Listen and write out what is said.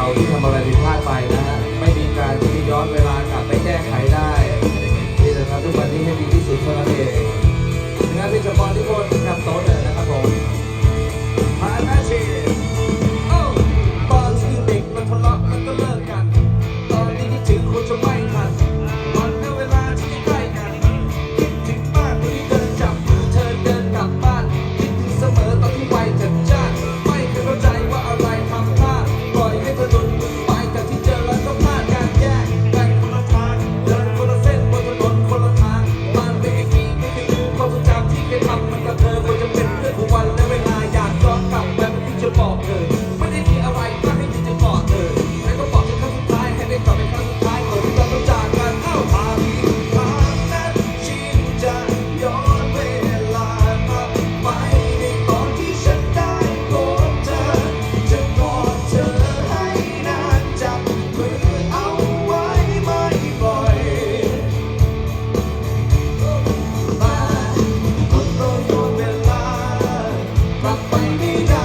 าที่ทำอะไรผิดพลาดไปนะฮะไม่มีการที่ย้อนเวลากลับไปแก้ไขได้นี่นะครับทุกวันนี้ให้ดีที่สุดเท่า Rock by me down.